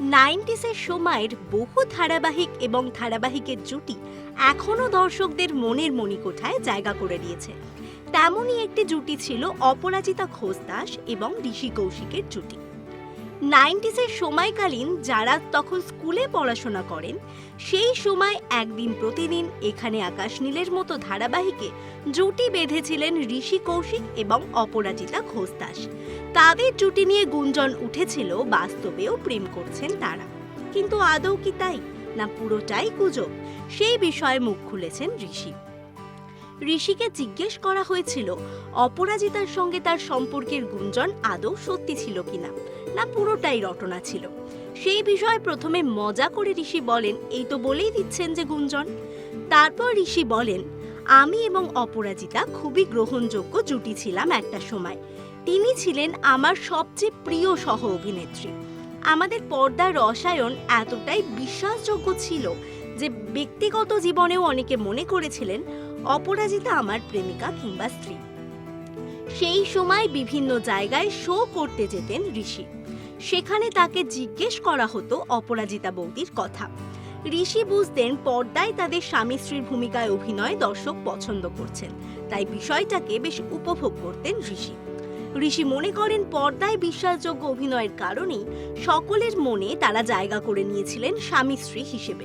নাইনটিসের সময়ের বহু ধারাবাহিক এবং ধারাবাহিকের জুটি এখনও দর্শকদের মনের মণিকোঠায় জায়গা করে দিয়েছে। তেমনই একটি জুটি ছিল অপরাজিতা ঘোষ দাস এবং ঋষি কৌশিকের জুটি। নাইনটিসের সময়কালীন যারা তখন স্কুলে পড়াশোনা করেন, সেই সময় একদিন প্রতিদিন এখানে আকাশ নীলের মতো ধারাবাহিকে জুটি বেঁধেছিলেন ঋষি কৌশিক এবং অপরাজিতা ঘোষ দাস। তাদের জুটি নিয়ে গুঞ্জন উঠেছিল, বাস্তবেও প্রেম করছেন তারা। কিন্তু আদৌ কি তাই, না পুরোটাই গুজব, সেই বিষয়ে মুখ খুলেছেন ঋষি। ঋষিকে জিজ্ঞেস করা হয়েছিল, অপরাজিতার সঙ্গে তার সম্পর্কের গুঞ্জন আদৌ সত্যি ছিল কিনা, না পুরোটাই রটনা ছিল। সেই বিষয়ে প্রথমে মজা করে ঋষি বলেন, এই তো বলেই দিচ্ছেন যে গুঞ্জন। তারপর ঋষি বলেন, আমি এবং অপরাজিতা খুবই গ্রহণযোগ্য জুটি ছিলাম একটা সময়। তিনি ছিলেন আমার সবচেয়ে প্রিয় সহ অভিনেত্রী আমাদের পর্দার রসায়ন এতটাই বিশ্বাসযোগ্য ছিল যে ব্যক্তিগত জীবনেও অনেকে মনে করেছিলেন অপরাজিতা আমার প্রেমিকা কিংবা স্ত্রী। সেই সময় বিভিন্ন জায়গায় শো করতে যেতেন ঋষি। সেখানে তাকে জিজ্ঞেস করা হতো অপরাজিতা বৌদির কথা। ঋষি বুঝতেন পর্দায় তাদের স্বামী স্ত্রীর ভূমিকায় অভিনয় দর্শক পছন্দ করছেন, তাই বিষয়টাকে বেশ উপভোগ করতেন ঋষি। ঋষি মনে করেন পর্দায় বিশ্বাসযোগ্য অভিনয়ের কারণেই সকলের মনে তারা জায়গা করে নিয়েছিলেন স্বামী স্ত্রী হিসেবে।